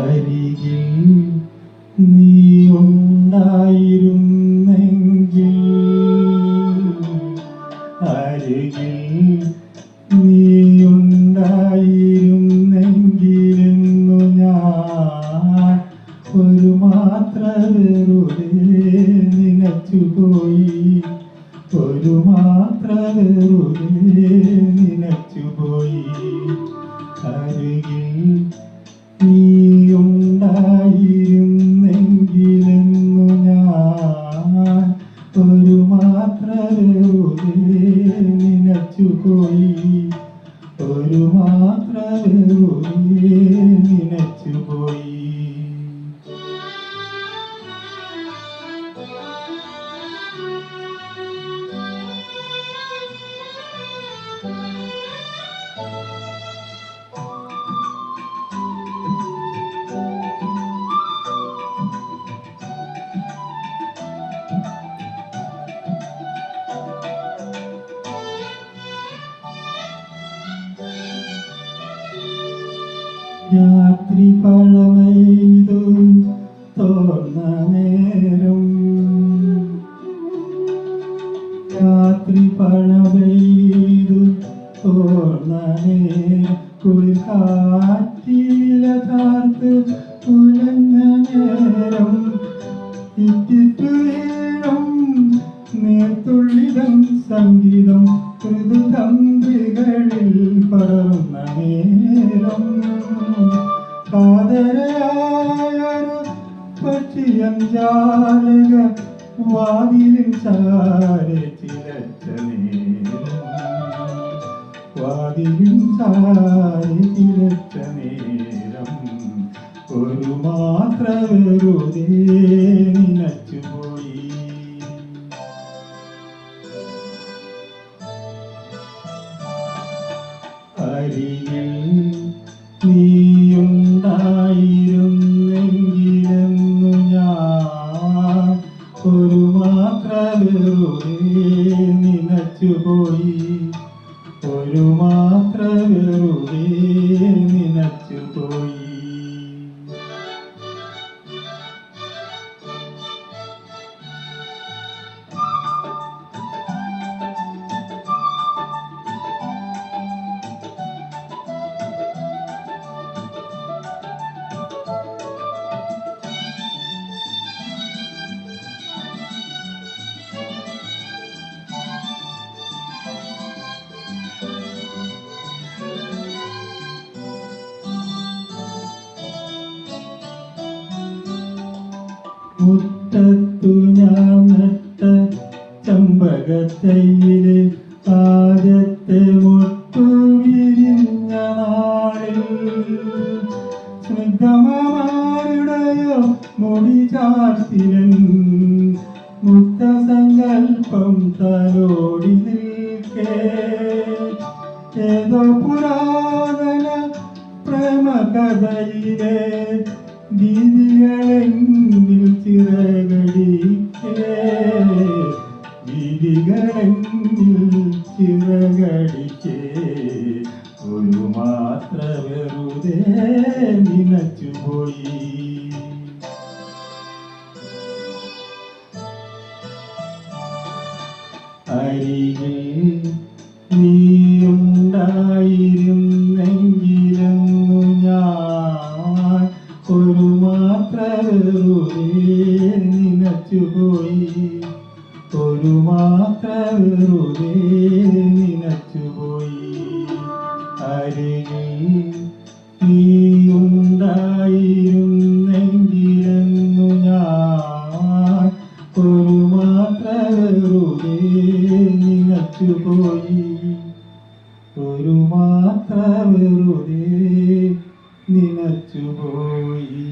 അരികിൽ നീ ഉണ്ടായിരുന്നെങ്കിൽ അരികിൽ നീയുണ്ടായിരുന്നെങ്കിലെന്നു ഞാൻ ഒരു മാത്ര വെറുതെ നിനച്ചുപോയി ഒരു മാത്ര വെറുതെ നിനച്ചുപോയി അരികിൽ നീയുണ്ടായിരുന്നെങ്കിലെന്നു നിനച്ചുപോയി ഒരു മാത്രമേ വെറുതെ നിനച്ചുപോയി രാത്രി പഴമൈതു തോന്ന നേരം. രാത്രി പഴമൈതു തോന്ന നേരം. ഉലഞ്ഞ നേരം. വീഴും നേർത്തുള്ളിതം സംഗീതം ഋതുതന്ത്രികളിൽ പടർന്ന നേരം. കാതരയായൊരു പക്ഷിയം ജാലക വാതിലിൻ ചാരെ ചിലച്ച നേരം. വാതിലിൻ ചാരെ ചിലച്ച നേരം. ഒരു മാത്ര വെറുതെ നിനച്ചുപോയി നിനച്ചുപോയി ഒരു മുറ്റത്തു ഞാൻ നട്ട ചമ്പകത്തൈയിൽ ആദ്യത്തെ മുട്ടു വിരിഞ്ഞ നാളിൽ. സ്നിഗ്ധമാരുടെയോ മുടി ചാർത്തിരൻ മുക്തസങ്കൽപ്പം തലോടി നിൽക്കേ. ഏതോ പുരാതന പ്രേമകഥയിലെ ഗീതികളെങ്കിൽ ചിറകടിക്കേ ഗീതികളെങ്കിൽ ചിറകടിക്കേ ഒരു മാത്ര വെറുതെ നിനച്ചുപോയി അരികിൽ നീയുണ്ടായിരുന്നെങ്കിലെന്നു വെറുതെ നിനച്ചുപോയി അരികിൽ നീയുണ്ടായിരുന്നെങ്കിലെന്നു ഞാൻ ഒരു മാത്ര വെറുതെ നിനച്ചുപോയി ഒരു മാത്ര വെറുതെ നിനച്ചുപോയി